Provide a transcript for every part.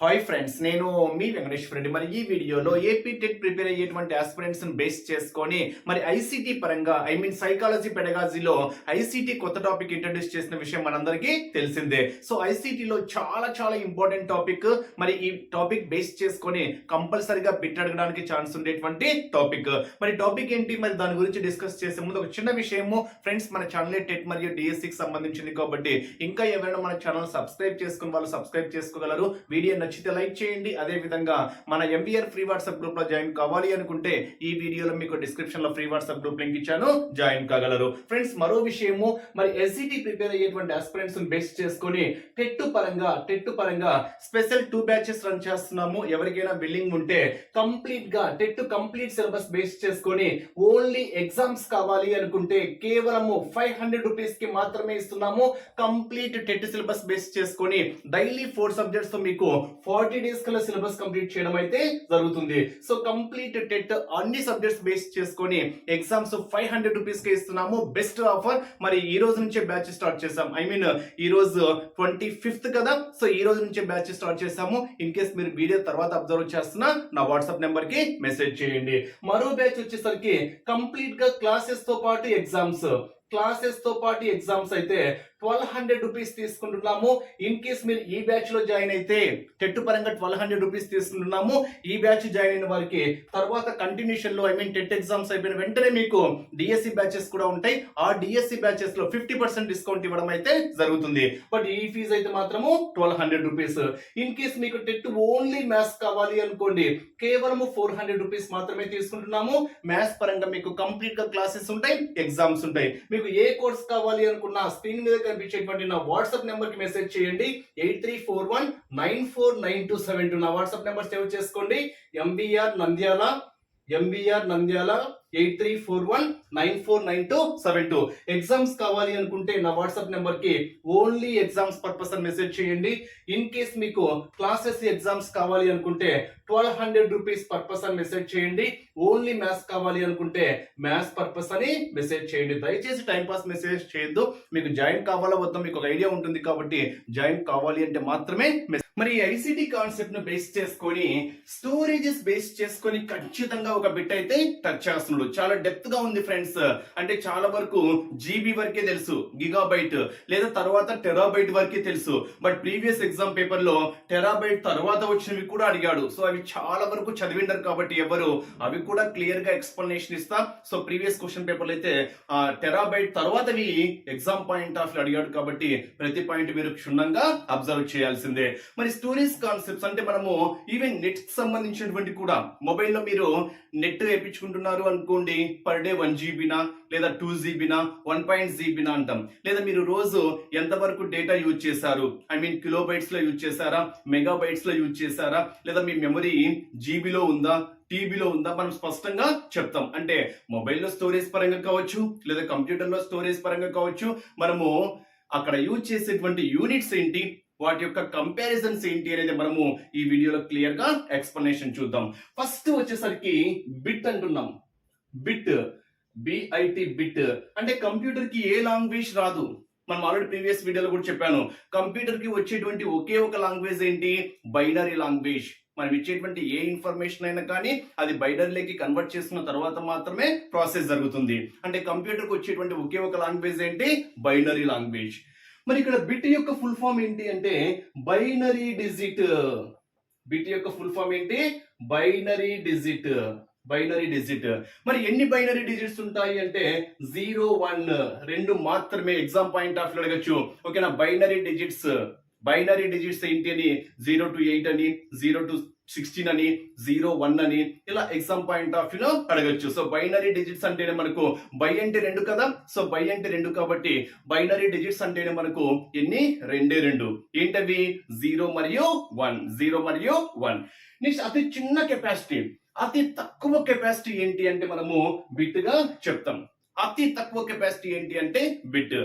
Hi friends నేను మీ Venkateswara friend మరి ఈ వీడియోలో ఏపీ టెట్ ప్రిపేర్ అయ్యేటువంటి ఆస్పిరెంట్స్ బేస్ చేసుకొని మరి ఐసీటీ పరంగా ఐ మీన్ సైకాలజీ పెడగాజీలో ఐసీటీ కొత్త టాపిక్ ఇంట్రడ్యూస్ చేసిన విషయం మనందరికీ తెలిసిందే. సో ఐసీటీలో చాలా చాలా ఇంపార్టెంట్ టాపిక్ మరి ఈ టాపిక్ బేస్ చేసుకొని కంపల్సరీగా బిట్ అడగడానికి ఛాన్స్ ఉండేటువంటి టాపిక్ మరి టాపిక్ ఏంటి? మరి దాని గురించి డిస్కస్ చేసే ముందు ఒక చిన్న విషయము. ఫ్రెండ్స్ మన ఛానల్ టెట్ మరియు డిఎస్సికి సంబంధించింది కాబట్టి ఇంకా ఎవరైనా మన ఛానల్ సబ్స్క్రైబ్ చేసుకుని వాళ్ళు సబ్స్క్రైబ్ చేసుకోగలరు. వీడియో నచ్చితే లైక్ చేయండి. అదే విధంగా మన ఎంబీఆర్ ఫ్రీ వాట్సాప్ గ్రూప్లో జాయిన్ కావాలి అనుకుంటే ఈ వీడియోలో మీకు డిస్క్రిప్షన్లో ఫ్రీ వాట్సాప్ గ్రూప్ లింక్ ఇచ్చాను. జాయిన్ కాగలరు. ఫ్రెండ్స్ మరో విషయము. మరి ఎస్సిటి ప్రిపేర్ అయ్యేటువంటి ఆస్పిరెంట్స్ బేస్ చేసుకొని టెట్ పరంగా టెట్ పరంగా స్పెషల్ టూ బ్యాచెస్ రన్ చేస్తున్నాము. ఎవరికైనా బిల్లింగ్ ఉంటే కంప్లీట్గా టెట్ కంప్లీట్ సిలబస్ బేస్ చేసుకొని ఓన్లీ ఎగ్జామ్స్ కావాలి అనుకుంటే కేవలము ఫైవ్ హండ్రెడ్ రూపీస్కి మాత్రమే ఇస్తున్నాము. కంప్లీట్ టెట్ సిలబస్ బేస్ చేసుకొని డైలీ ఫోర్ సబ్జెక్ట్స్తో మీకు ఫార్టీ డేస్ కల్లా సిలబస్ కంప్లీట్ చేయడం అయితే జరుగుతుంది. సో కంప్లీట్ టెట్ అన్ని సబ్జెక్ట్స్ బేస్ చేసుకొని ఎగ్జామ్స్ ఫైవ్ హండ్రెడ్ రూపీస్కి ఇస్తున్నాము. Best offer. మరి ఈ రోజు నుంచే బ్యాచ్ స్టార్ట్ చేసాం ఐ మీన్ ఈ రోజు ట్వంటీ ఫిఫ్త్ కదా. సో ఈ రోజు నుంచే బ్యాచ్ స్టార్ట్ చేసాము ఇన్ కేస్ మీరు వీడియో తర్వాత అబ్జర్వ్ చేస్తున్నా నా వాట్సాప్ నెంబర్కి మెసేజ్ చేయండి. మరో బ్యాచ్ వచ్చేసరికి కంప్లీట్గా క్లాసెస్తో పాటు ఎగ్జామ్స్. క్లాసెస్తో పాటు ఎగ్జామ్స్ అయితే ట్వెల్వ్ హండ్రెడ్ రూపీస్ తీసుకుంటున్నాము. ఇన్ కేస్ మీరు ఈ బ్యాచ్లో జాయిన్ అయితే టెట్ పరంగా ట్వెల్వ్ హండ్రెడ్ రూపీస్ తీసుకుంటున్నాము. ఈ బ్యాచ్ జాయిన్ అయిన వారికి తర్వాత కంటిన్యూషన్లో ఐ మీన్ టెట్ ఎగ్జామ్స్ అయిపోయిన వెంటనే మీకు డిఎస్సి బ్యాచెస్ కూడా ఉంటాయి. ఆ డిఎస్సి బ్యాచెస్లో ఫిఫ్టీ పర్సెంట్ డిస్కౌంట్ ఇవ్వడం అయితే జరుగుతుంది. బట్ ఈ ఫీజు అయితే మాత్రము twelve hundred rupees in case మీకు టెట్ ఓన్లీ మ్యాథ్స్ కావాలి అనుకోండి కేవలము ఫోర్ హండ్రెడ్ రూపీస్ మాత్రమే తీసుకుంటున్నాము. మ్యాథ్స్ పరంగా మీకు కంప్లీట్గా క్లాసెస్ ఉంటాయి ఎగ్జామ్స్ ఉంటాయి. మీకు ఏ కోర్స్ కావాలి అనుకున్నా స్క్రీన్ మీద కనిపించేటువంటి నా వాట్సాప్ నెంబర్కి మెసేజ్ చేయండి. Eight three four one nine four nine two seven two నా వాట్సాప్ నెంబర్ సేవ్ చేసుకోండి. MBR Nandyal MBR Nandyal eight three four one nine four nine two seven two exams కావాలి అనుకుంటే నా వాట్సాప్ నెంబర్కి only exams purpose అని message చేయండి. In case మీకు classes exams కావాలి అనుకుంటే ట్వెల్వ్ హండ్రెడ్ రూపీస్ పర్పస్ అని మెసేజ్ చేయండి. ఓన్లీ మ్యాథ్స్ కావాలి అనుకుంటే మ్యాథ్స్ పర్పస్ అని మెసేజ్ చేయండి. దయచేసి టైం పాస్ మెసేజ్ చేయొద్దు. మీకు జాయిన్ కావాలా వద్దా మీకు ఒక ఐడియా ఉంటుంది కాబట్టి జాయిన్ కావాలి అంటే మాత్రమే మరి ఐసిటి కాన్సెప్ట్ను బేస్ చేసుకొని స్టోరేజెస్ బేస్ చేసుకొని ఖచ్చితంగా ఒక బిట్ అయితే టచ్ చేస్తున్నాడు. చాలా డెప్త్గా ఉంది ఫ్రెండ్స్ అంటే చాలా వరకు జీబీ వరకే తెలుసు గిగాబైట్ లేదా తర్వాత టెరాబైట్ వరకే తెలుసు. బట్ ప్రీవియస్ ఎగ్జామ్ పేపర్లో టెరాబైట్ తర్వాత వచ్చినవి కూడా అడిగాడు. సో అవి చాలా వరకు చదివిండరు కాబట్టి ఎవరు అవి కూడా క్లియర్గా ఎక్స్ప్లెనేషన్ ఇస్తా. సో ప్రీవియస్ క్వశ్చన్ పేపర్ అయితే ఆ టెరాబైట్ తర్వాతవి ఎగ్జామ్ పాయింట్ ఆఫ్ అడిగాడు కాబట్టి ప్రతి పాయింట్ మీరు క్షుణ్ణంగా అబ్జర్వ్ చేయాల్సిందే. మరి స్టోరీస్ కాన్సెప్ట్స్ అంటే మనము ఈవెన్ నెట్ సంబంధించినటువంటి కూడా మొబైల్లో మీరు నెట్ వేయించుకుంటున్నారు అనుకోండి పర్ డే వన్ జీబీనా లేదా టూ జీబీనా వన్ పాయింట్ జీబీనా అంటాం. లేదా మీరు రోజు ఎంతవరకు డేటా యూజ్ చేశారు? ఐ మీన్ కిలోబైట్స్లో యూజ్ చేశారా? మెగాబైట్స్లో యూజ్ చేశారా? లేదా మీ మెమరీ జీబీలో ఉందా? టీవీలో ఉందా? మనం స్పష్టంగా చెప్తాం. అంటే మొబైల్లో స్టోరేజ్ పరంగా కావచ్చు లేదా కంప్యూటర్లో స్టోరేజ్ పరంగా కావచ్చు మనము అక్కడ యూజ్ చేసేటువంటి యూనిట్స్ ఏంటి? వాటి యొక్క కంపారిజన్స్ ఏంటి అనేది మనము ఈ వీడియోలో క్లియర్గా ఎక్స్ప్లెనేషన్ చూద్దాం. ఫస్ట్ వచ్చేసరికి బిట్ అంటున్నాం. బిట్ బిఐటి బిట్ అంటే కంప్యూటర్కి ఏ లాంగ్వేజ్ రాదు. మనం ఆల్రెడీ ప్రీవియస్ వీడియోలో కూడా చెప్పాను. కంప్యూటర్కి వచ్చేటువంటి ఒకే ఒక లాంగ్వేజ్ ఏంటి? బైనరీ లాంగ్వేజ్ మనం ఇచ్చేటువంటి ఏ ఇన్ఫర్మేషన్ అయినా కానీ అది బైనరీలోకి కన్వర్ట్ చేసుకున్న తర్వాత మాత్రమే ప్రాసెస్ జరుగుతుంది. అంటే కంప్యూటర్కి వచ్చేటువంటి ఒకే ఒక లాంగ్వేజ్ ఏంటి? బైనరీ లాంగ్వేజ్ మరి ఇక్కడ బిట్ యొక్క ఫుల్ ఫామ్ ఏంటి అంటే బైనరీ డిజిట్. బిట్ యొక్క ఫుల్ ఫామ్ ఏంటి? Binary digit. Binary digit. మరి ఎన్ని బైనరీ డిజిట్స్ ఉంటాయి అంటే జీరో వన్ రెండు మాత్రమే. ఎగ్జామ్ పాయింట్ ఆఫ్ అడగచ్చు. ఓకేనా? Binary digits. బైనరీ డిజిట్స్ ఏంటి అని? జీరో టు ఎయిట్ అని? జీరో టు సిక్స్టీన్ అని జీరో వన్ అని ఇలా ఎగ్జామ్ పాయింట్ ఆఫ్ వ్యూలో అడగచ్చు. సో బైనరీ డిజిట్స్ అంటేనే మనకు బై అంటే రెండు కదా? సో బై అంటే రెండు కాబట్టి బైనరీ డిజిట్స్ అంటేనే మనకు ఎన్ని? రెండే రెండు. ఏంటవి? జీరో మరియు వన్ జీరో మరియు వన్ నెక్స్ట్ అతి చిన్న కెపాసిటీ అతి తక్కువ కెపాసిటీ ఏంటి అంటే మనము బిట్గా చెప్తాం. అతి తక్కువ కెపాసిటీ ఏంటి అంటే బిట్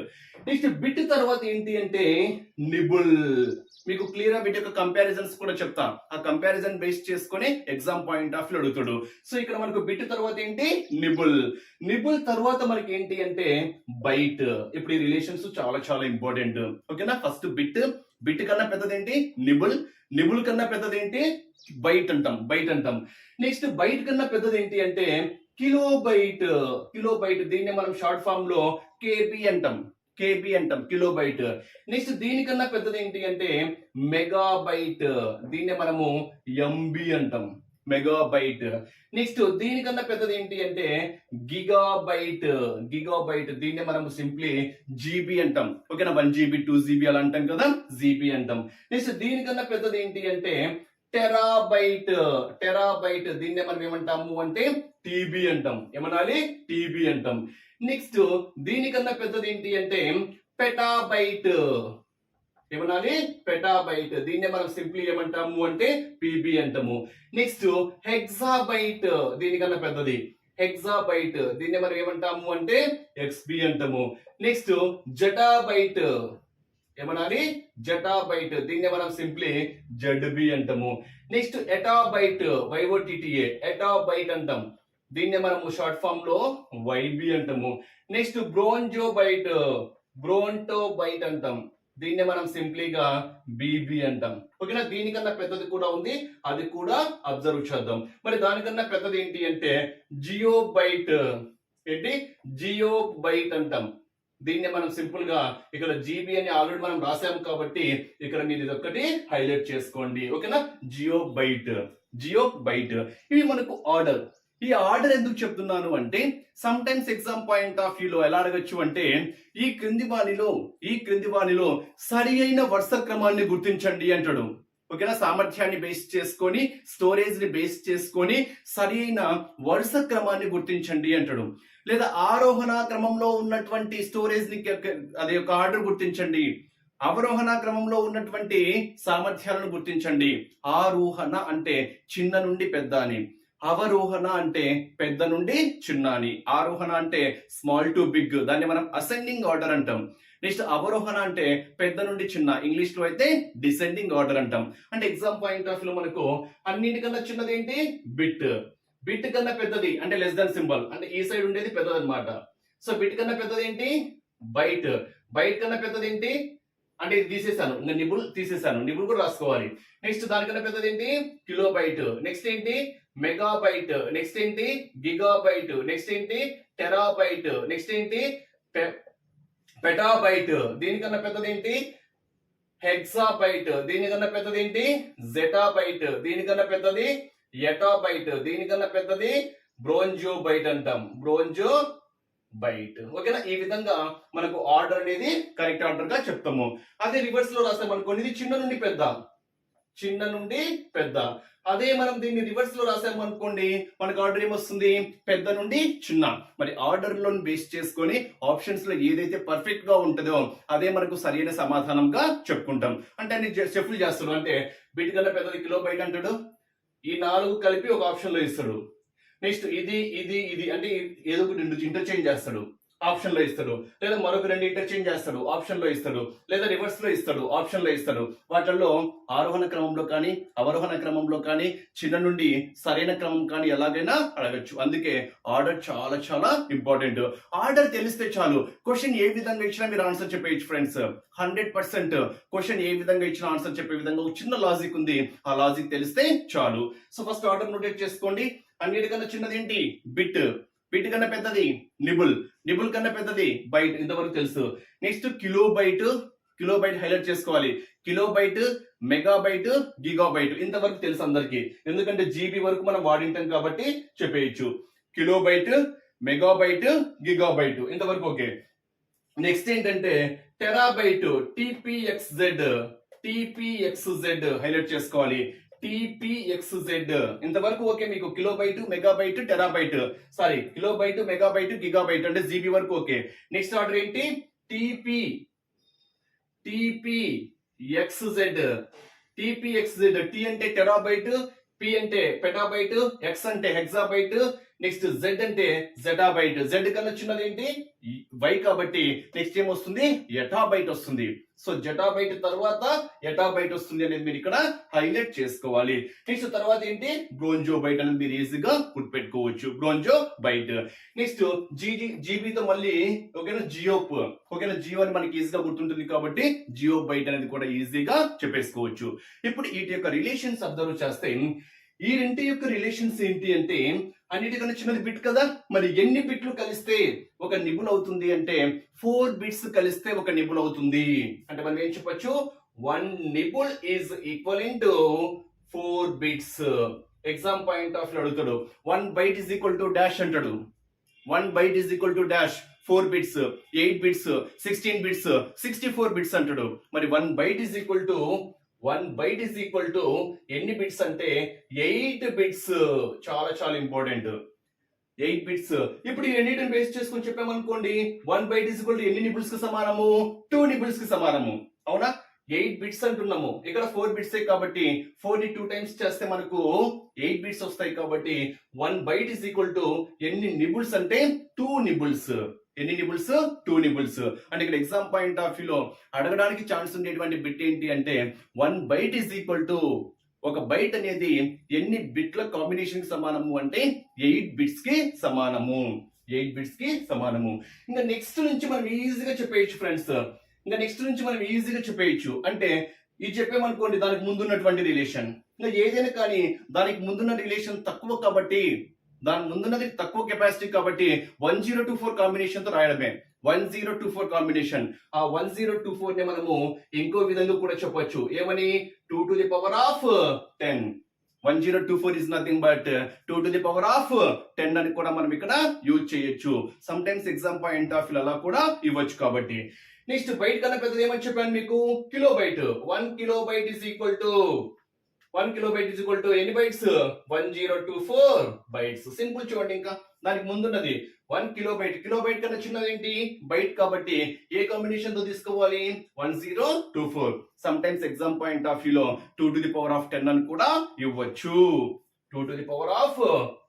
నెక్స్ట్ బిట్ తర్వాత ఏంటి అంటే నిబుల్ మీకు క్లియర్గా బిట్ యొక్క కంపారిజన్స్ కూడా చెప్తా. ఆ కంపారిజన్ బేస్ చేసుకొని ఎగ్జామ్ పాయింట్ ఆఫ్ అడుగుతాడు. సో ఇక్కడ మనకు బిట్ తర్వాత ఏంటి? నిబుల్ నిబుల్ తర్వాత మనకి ఏంటి అంటే బైట్ ఇప్పుడు ఈ రిలేషన్స్ చాలా చాలా ఇంపార్టెంట్ ఓకేనా ఫస్ట్ బిట్ బిట్ కన్నా పెద్దదేంటి? నిబుల్ నిబుల్ కన్నా పెద్దదేంటి? బైట్ అంటాం. బైట్ అంటాం. నెక్స్ట్ బైట్ కన్నా పెద్దదేంటి అంటే కిలో బైట్ కిలో బైట్ దీన్ని మనం షార్ట్ ఫామ్లో కేబి అంటాం. కేపి అంటాం కిలో బైట్ నెక్స్ట్ దీనికన్నా పెద్దది ఏంటి అంటే మెగాబైట్. దీన్ని మనము ఎంబి అంటాం మెగాబైట్. నెక్స్ట్ దీనికన్నా పెద్దది ఏంటి అంటే గిగాబైట్. గిగాబైట్ దీన్ని మనము సింప్లీ జీబీ అంటాం. ఓకేనా? వన్ జీబీ టూ జీబీ అలా అంటాం కదా? జీబీ అంటాం. నెక్స్ట్ దీనికన్నా పెద్దది ఏంటి అంటే టెరాబైట్ టెరాబైట్ దీన్నే మనం ఏమంటాము అంటే టీబీ అంటాం. ఏమనాలి? టీబీ అంటాం. నెక్స్ట్ దీనికన్నా పెద్దది ఏంటి అంటే పెటాబైట్ ఏమనాలి? పెటాబైట్ దీన్నే మనం సింప్లీ ఏమంటాము అంటే పీబీ అంటాము. నెక్స్ట్ హెక్సాబైట్ దీనికన్నా పెద్దది. హెక్సాబైట్ దీన్ని మనం ఏమంటాము అంటే ఎక్స్బి అంటాము. నెక్స్ట్ జటాబైట్ ఏమనాలి? జటాబైట్ దీన్ని మనం సింప్లీ జడ్బి అంటాము. నెక్స్ట్ ఎటాబైట్ వైఓటిటిఏ ఎటాబైట్ అంటాం. దీన్ని మనము షార్ట్ ఫామ్లో వైబి అంటాము. నెక్స్ట్ బ్రోంజోబైట్ బ్రోంటోబైట్ అంటాం. దీన్ని మనం సింప్లీగా బీబీ అంటాం. ఓకేనా? దీనికన్నా పెద్దది కూడా ఉంది. అది కూడా అబ్జర్వ్ చేద్దాం. మరి దానికన్నా పెద్దది ఏంటి అంటే జియోబైట్ ఏంటి? జియోబైట్ అంటాం. దీన్ని మనం సింపుల్గా ఇక్కడ జీబీ అని ఆల్రెడీ మనం రాసాము కాబట్టి ఇక్కడ మీరు ఇది ఒక్కటి హైలైట్ చేసుకోండి. ఓకేనా? జియో బైట్ జియో బైట్ ఇవి మనకు ఆర్డర్ ఈ ఆర్డర్ ఎందుకు చెప్తున్నాను అంటే some times exam point of వ్యూలో ఎలా అడగచ్చు అంటే ఈ క్రింది వాణిలో ఈ క్రింది వాణిలో సరి అయిన వరుస క్రమాన్ని గుర్తించండి అంటాడు. ఓకేనా? సామర్థ్యాన్ని బేస్ చేసుకొని స్టోరేజ్ని బేస్ చేసుకొని సరైన వరుస క్రమాన్ని గుర్తించండి అంటాడు. లేదా ఆరోహణ క్రమంలో ఉన్నటువంటి స్టోరేజ్ని అది ఒక ఆర్డర్ గుర్తించండి. అవరోహణ క్రమంలో ఉన్నటువంటి సామర్థ్యాలను గుర్తించండి. ఆరోహణ అంటే చిన్న నుండి పెద్ద అని. అవరోహణ అంటే పెద్ద నుండి చిన్న అని. ఆరోహణ అంటే స్మాల్ టు బిగ్ దాన్ని మనం అసెండింగ్ ఆర్డర్ అంటాం. నెక్స్ట్ అవరోహణ అంటే పెద్ద నుండి చిన్న ఇంగ్లీష్లో అయితే డిసెండింగ్ ఆర్డర్ అంటాం. అంటే ఎగ్జామ్ పాయింట్ ఆఫ్లో మనకు అన్నిటికన్నా చిన్నది ఏంటి బిట్. బిట్ కన్నా పెద్దది అంటే లెస్ దాన్ సింబల్ అంటే ఈ సైడ్ ఉండేది? పెద్దది అనమాట సో బిట్ కన్నా పెద్దది ఏంటి బైట్. బైట్ కన్నా పెద్దది ఏంటి అంటే ఇది తీసేసాను. ఇంకా నిబుల్ తీసేసాను. నిబుల్ కూడా రాసుకోవాలి. నెక్స్ట్ దానికన్నా పెద్దది ఏంటి కిలో బైట్ నెక్స్ట్ ఏంటి? మెగాబైట్ నెక్స్ట్ ఏంటి? గిగాబైట్ నెక్స్ట్ ఏంటి? టెరాబైట్ నెక్స్ట్ ఏంటి? పెటాబైట్ దీనికన్నా పెద్దది ఏంటి? హెక్సాబైట్ దీనికన్నా పెద్దది ఏంటి? జెటాబైట్ దీనికన్నా పెద్దది ఎటాబైట్ దీనికన్నా పెద్దది బ్రోంజో బైట్ అంటాం. బ్రోంజో బైట్ ఓకేనా? ఈ విధంగా మనకు ఆర్డర్ అనేది కరెక్ట్ ఆర్డర్గా చెప్తాము. అదే రివర్స్లో రాస్తాం అనుకోండి ఇది చిన్న నుండి పెద్ద. చిన్న నుండి పెద్ద. అదే మనం దీన్ని రివర్స్లో రాసాము అనుకోండి మనకు ఆర్డర్ ఏమొస్తుంది పెద్ద నుండి చిన్న. మరి ఆర్డర్లో బేస్ చేసుకొని ఆప్షన్స్లో ఏదైతే పర్ఫెక్ట్గా ఉంటుందో అదే మనకు సరైన సమాధానంగా చెప్పుకుంటాం. అంటే అన్ని చెఫ్లు చేస్తాడు అంటే బిడ్డ కన్నా పెద్దది కిలో బయట అంటాడు. ఈ నాలుగు కలిపి ఒక ఆప్షన్లో ఇస్తాడు. నెక్స్ట్ ఇది ఇది ఇది అంటే ఏదో ఒకటి ఇంటర్చేంజ్ చేస్తాడు. ఆప్షన్లో ఇస్తాడు. లేదా మరొక రెండు ఇంటర్చేంజ్ చేస్తాడు. ఆప్షన్లో ఇస్తాడు. లేదా రివర్స్లో ఇస్తాడు. ఆప్షన్లో ఇస్తాడు. వాటిల్లో ఆరోహణ క్రమంలో కానీ అవరోహణ క్రమంలో కానీ చిన్న నుండి సరైన క్రమం కానీ ఎలాగైనా అడగచ్చు. అందుకే ఆర్డర్ చాలా చాలా ఇంపార్టెంట్ ఆర్డర్ తెలిస్తే చాలు. క్వశ్చన్ ఏ విధంగా ఇచ్చినా మీరు ఆన్సర్ చెప్పేయచ్చు ఫ్రెండ్స్ హండ్రెడ్ పర్సెంట్ క్వశ్చన్ ఏ విధంగా ఇచ్చినా ఆన్సర్ చెప్పే విధంగా ఒక చిన్న లాజిక్ ఉంది. ఆ లాజిక్ తెలిస్తే చాలు. సో ఫస్ట్ ఆర్డర్ నోటేట్ చేసుకోండి. అన్నిటికన్నా చిన్నది ఏంటి? బిట్ బిట్ కన్నా పెద్దది నిబుల్. నిబుల్ కన్నా పెద్దది బైట్ ఇంతవరకు తెలుసు. Next kilo byte kilo byte highlight చేసుకోవాలి. Kilo byte mega byte giga byte ఇంతవరకు తెలుసు అందరికి. ఎందుకంటే జీబీ వరకు మనం వాడింటాం కాబట్టి చెప్పేయచ్చు. Kilo byte mega byte giga byte ఇంతవరకు ఓకే. నెక్స్ట్ ఏంటంటే terabyte TPX Z TPX Z highlight చేసుకోవాలి. టిపిఎక్స్జెడ్ ఇంతవరకు ఓకే మీకు kilobyte megabyte terabyte. Sorry kilobyte megabyte gigabyte అంటే జీబీ వరకు ఓకే. నెక్స్ట్ ఆర్డర్ ఏంటి? TP TP XZ TPXZ T అంటే terabyte P అంటే పెటాబైట్ ఎక్స్ అంటే హెక్సాబైట్ నెక్స్ట్ జెడ్ అంటే జెటాబైట్ జెడ్ కన్నా చిన్నది ఏంటి వై కాబట్టి నెక్స్ట్ ఏం వస్తుంది ఎటాబైట్ వస్తుంది. సో జటాబైట్ తర్వాత ఎటాబైట్ వస్తుంది అనేది మీరు ఇక్కడ హైలైట్ చేసుకోవాలి. నెక్స్ట్ తర్వాత ఏంటి? బ్రోంజో బైట్ అనేది మీరు ఈజీగా గుర్తుపెట్టుకోవచ్చు బ్రోంజో బైట్ నెక్స్ట్ జీజీ జీబీతో మళ్ళీ ఓకేనా? జియోప్ ఓకేనా? జియో అని మనకి ఈజీగా గుర్తుంటుంది కాబట్టి జియో బైట్ అనేది కూడా ఈజీగా చెప్పేసుకోవచ్చు. ఇప్పుడు వీటి యొక్క రిలేషన్స్ అబ్జర్వ్ చేస్తే ఈ రెంటి యొక్క రిలేషన్స్ ఏంటి అంటే అన్నిటికన్నా చిన్నది బిట్ కదా? మరి ఎన్ని బిట్లు కలిస్తే ఒక నిబుల్ అవుతుంది అంటే ఫోర్ బిట్స్ కలిస్తే ఒక నిబుల్ అవుతుంది. అంటే మనం ఏం చెప్పొచ్చు? One nibble is equal to four bits exam point of అడుగుతాడు. One byte is equal to dash అంటాడు. One byte is equal to dash four bits eight bits sixteen bits sixty four bits అంటాడు. మరి one byte is equal to one byte is equal to ఎన్ని bits అంటే eight bits. చాలా చాలా important. Eight bits. ఇప్పుడు ఈ రెండింటిని base చేసుకొని చెప్పామనుకోండి one byte is equal to ఎన్ని నిబుల్స్కి సమానము? టూ నిబుల్స్కి సమానము. అవునా? ఎయిట్ బిట్స్ అంటున్నాము. ఇక్కడ ఫోర్ బిట్స్ కాబట్టి ఫోర్ని టూ టైమ్స్ చేస్తే మనకు ఎయిట్ బిట్స్ వస్తాయి కాబట్టి one byte is equal to ఎన్ని నిబుల్స్ అంటే టూ నిబుల్స్ ఎన్ని నిబుల్స్ టూ నిబుల్స్ అంటే ఇక్కడ ఎగ్జామ్ పాయింట్ ఆఫ్ వ్యూలో అడగడానికి ఛాన్స్ ఉండేటువంటి బిట్ ఏంటి అంటే one byte is equal to ఒక బైట్ అనేది ఎన్ని బిట్ల కాంబినేషన్కి సమానము అంటే ఎయిట్ బిట్స్కి సమానము. ఎయిట్ బిట్స్కి సమానము. ఇంకా నెక్స్ట్ నుంచి మనం ఈజీగా చెప్పేయచ్చు ఫ్రెండ్స్ ఇంకా నెక్స్ట్ నుంచి మనం ఈజీగా చెప్పేయచ్చు. అంటే ఇది చెప్పామనుకోండి దానికి ముందున్నటువంటి రిలేషన్ ఇంకా ఏదైనా కానీ దానికి ముందున్న రిలేషన్ తక్కువ కాబట్టి దాని ముందున్నది తక్కువ కెపాసిటీ కాబట్టి వన్ జీరో టూ ఫోర్ కాంబినేషన్తో రాయడమే. One zero two four combination ఆ వన్ జీరో టూ ఫోర్ని మనము ఇంకో విధంగా కూడా చెప్పొచ్చు. ఏమని? Two to the power of ten one zero two four is nothing but two to the power of ten అని కూడా మనం ఇక్కడ యూజ్ చేయొచ్చు. Some times exam point of అలా కూడా ఇవ్వచ్చు కాబట్టి. నెక్స్ట్ బైట్ కన్నా పెద్దది ఏమని చెప్పాను మీకు? Kilobyte one kilobyte is equal to one kilobyte is equal to ఎన్ని bytes one zero two four bytes simple చూడండి ఇంకా. దానికి ముందున్నది. One kilo byte kilo byte కన్నా చిన్నది ఏంటి బైట్ కాబట్టి ఏ కాంబినేషన్తో తీసుకోవాలి? One zero two four some times exam point of వ్యూలో two to the power of ten అని కూడా ఇవ్వచ్చు. Two to the power of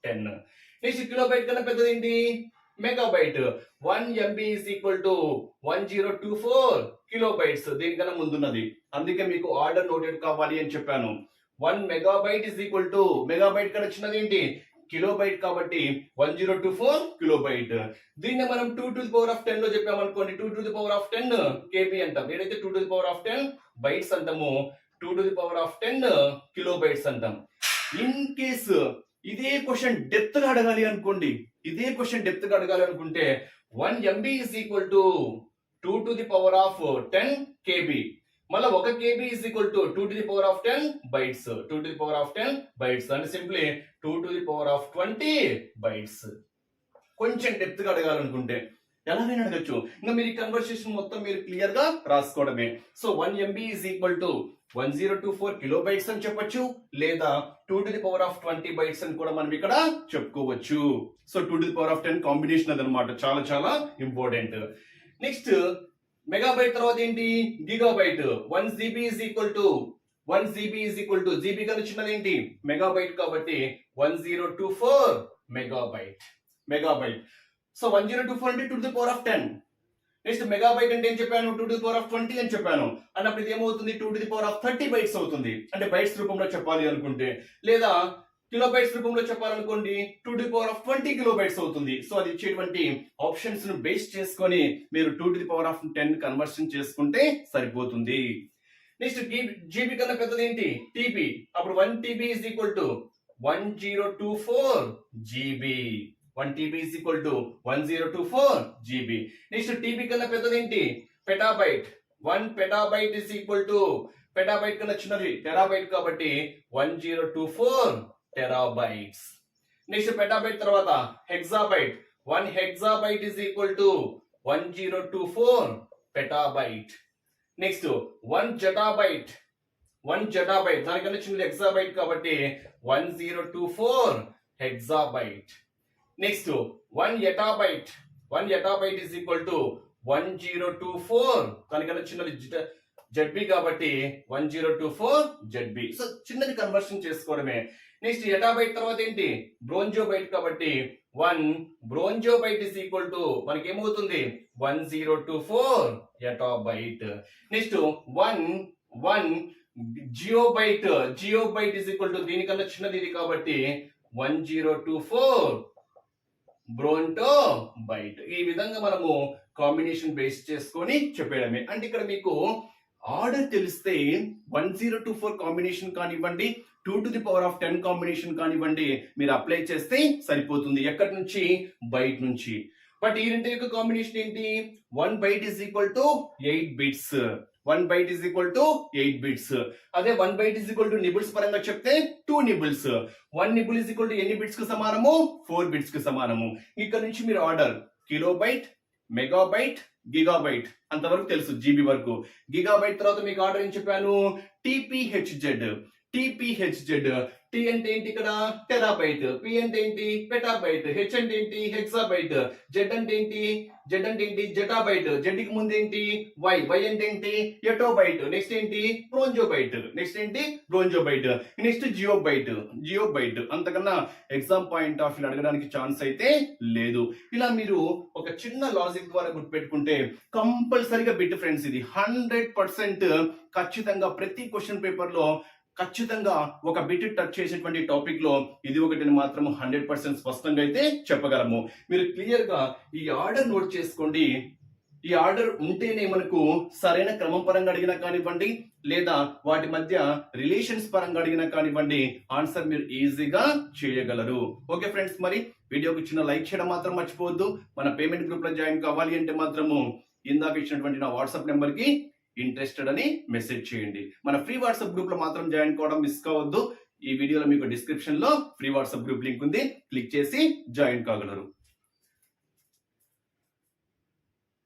ten next kilo byte కన్నా పెద్దది ఏంటి megabyte one MB is equal to one zero two four kilobyte దీనికన్నా ముందున్నది. అందుకే మీకు ఆర్డర్ నోటెడ్ కావాలి అని చెప్పాను. One megabyte is equal to megabyte కన్నా వచ్చినది ఏంటి? కిలో బైట్ కాబట్టి one zero two four kilobyte దీన్ని మనం two to the power of టెన్లో చెప్పామనుకోండి two to the power of ten KB అంటాం. ఏదైతే two to the power of ten bytes అంటాము two to the power of ten kilobytes అంటాం. In case ఇదే question డెప్త్గా అడగాలి అనుకోండి. ఇదే క్వశ్చన్ డెప్త్గా అడగాలి అనుకుంటే one MB is equal to two to the power of ten KB మళ్ళీ ఒక KB is equal to two to the power of ten bytes two to the power of ten bytes అంటే simply two to the power of twenty bytes కొంచెం డెప్త్గా అడగాలనుకుంటే ఎలాగైనా అడగచ్చు. ఇంకా మీరు ఈ కన్వర్సేషన్ మొత్తం మీరు క్లియర్గా రాసుకోవడమే. So one MB is equal to one zero two four kilo bytes అని చెప్పొచ్చు. లేదా two to the power of twenty bytes అని కూడా మనం ఇక్కడ చెప్పుకోవచ్చు. So two to the power of ten combination అదనమాట. చాలా చాలా ఇంపార్టెంట్ నెక్స్ట్ మెగాబైట్ తర్వాత ఏంటి? Gigabyte one GB is equal to one GB is equal to GB కన్నా చిన్నది ఏంటి? మెగాబైట్ కాబట్టి one zero two four megabyte megabyte so one zero two four అంటే two to the power of ten next megabyte అంటే ఏం చెప్పాను? Two to the power of twenty అని చెప్పాను. అన్నప్పుడు ఇది ఏమవుతుంది? Two to the power of thirty bytes అవుతుంది. అంటే బైట్స్ రూపంలో చెప్పాలి అనుకుంటే. లేదా కిలో బైట్స్ రూపంలో చెప్పాలనుకోండి two to the power of twenty kilo bytes అవుతుంది. సో అది ఇచ్చేటువంటి ఆప్షన్స్ను బేస్ చేసుకొని మీరు two to the power of ten conversion చేసుకుంటే సరిపోతుంది. నెక్స్ట్ జీబీ కన్నా పెద్దది ఏంటి టీబీ అప్పుడు one TB is equal to one zero two four GB one TB is equal to one zero two four GB next TB కన్నా పెద్దది ఏంటి petabyte one petabyte is equal to petabyte కన్నా చిన్నది terabyte కాబట్టి one zero two four terabytes next petabyte తర్వాత exabyte one exabyte is equal to one zero two four petabyte next one zettabyte one zettabyte దానికన్నా చిన్నది exabyte కాబట్టి one zero two four exabyte next one yottabyte one yottabyte is equal to one zero two four దానికన్నా చిన్నది ZB కాబట్టి one zero two four ZB so చిన్నది conversion చేసుకోవడమే. Next yottabyte తర్వాత ఏంటి? బ్రోంజోబైట్ కాబట్టి one brontobyte is equal to మనకి ఏమవుతుంది one zero two four yottabyte. Next one one geopbyte. Geopbyte is equal to దీనికన్నా చిన్నది ఇది కాబట్టి one zero two four brontobyte ఈ విధంగా మనము కాంబినేషన్ బేస్ చేసుకొని చెప్పేయడమే. అంటే ఇక్కడ మీకు ఆర్డర్ తెలిస్తే one zero two four combination కానివ్వండి two to the power of ten combination కానివ్వండి మీరు అప్లై చేస్తే సరిపోతుంది. ఎక్కడి నుంచి? బైట్ నుంచి. బట్ ఈ రెండు యొక్క కాంబినేషన్ ఏంటి? One byte is equal to eight bits one byte is equal to eight bits అదే one byte is equal to nibbles పరంగా చెప్తే two nibbles one nibble is equal to ఎన్ని బిట్స్కు సమానము? ఫోర్ బిట్స్కు సమానము. ఇక్కడ నుంచి మీరు ఆర్డర్ కిలోబైట్ మెగాబైట్ గిగాబైట్ అంతవరకు తెలుసు జీబీ వరకు. గిగాబైట్ తర్వాత మీకు ఆర్డర్ ఏం చెప్పాను? టిపిహెచ్జెడ్ టిపిహెచ్జెడ్ టి అంటే ఏంటి ఇక్కడ? టెరాబైట్ పి అంటే ఏంటి? పెటాబైట్ హెచ్ అంటే ఏంటి? హెక్సాబైట్ జెడ్ అంటే ఏంటి? జెడ్ అంటే ఏంటి? జెటాబైట్ జెడ్కి ముందు ఏంటి? వై వై అంటే ఏంటి? ఎటోబైట్ నెక్స్ట్ ఏంటి? బ్రోంజోబైట్ నెక్స్ట్ ఏంటి? బ్రోంజోబైట్ నెక్స్ట్ జియోబైట్ జియోబైట్ అంతకన్నా ఎగ్జామ్ పాయింట్ ఆఫ్ వ్యూ అడగడానికి ఛాన్స్ అయితే లేదు. ఇలా మీరు ఒక చిన్న లాజిక్ ద్వారా గుర్తుపెట్టుకుంటే కంపల్సరీగా బిట్ ఫ్రెండ్స్ ఇది. హండ్రెడ్ పర్సెంట్ ఖచ్చితంగా ప్రతి క్వశ్చన్ పేపర్లో ఖచ్చితంగా ఒక బిట్ టచ్ చేసేటువంటి టాపిక్లో ఇది ఒకటిని మాత్రం హండ్రెడ్ పర్సెంట్ స్పష్టంగా అయితే చెప్పగలము. మీరు క్లియర్గా ఈ ఆర్డర్ నోట్ చేసుకోండి. ఈ ఆర్డర్ ఉంటేనే మనకు సరైన క్రమం పరంగా అడిగినా కానివ్వండి లేదా వాటి మధ్య రిలేషన్స్ పరంగా అడిగినా కానివ్వండి ఆన్సర్ మీరు ఈజీగా చేయగలరు. ఓకే ఫ్రెండ్స్ మరి వీడియోకి చిన్న లైక్ చేయడం మాత్రం మర్చిపోవద్దు. మన పేమెంట్ గ్రూప్లో జాయిన్ కావాలి అంటే మాత్రము ఇందాక ఇచ్చినటువంటి నా వాట్సాప్ నెంబర్కి ఇంట్రెస్టెడ్ అని మెసేజ్ చేయండి. మన ఫ్రీ వాట్సాప్ గ్రూప్లో మాత్రం జాయిన్ కావడం మిస్ కావద్దు. ఈ వీడియోలో మీకు డిస్క్రిప్షన్లో ఫ్రీ వాట్సాప్ గ్రూప్ లింక్ ఉంది. క్లిక్ చేసి జాయిన్ కాగలరు.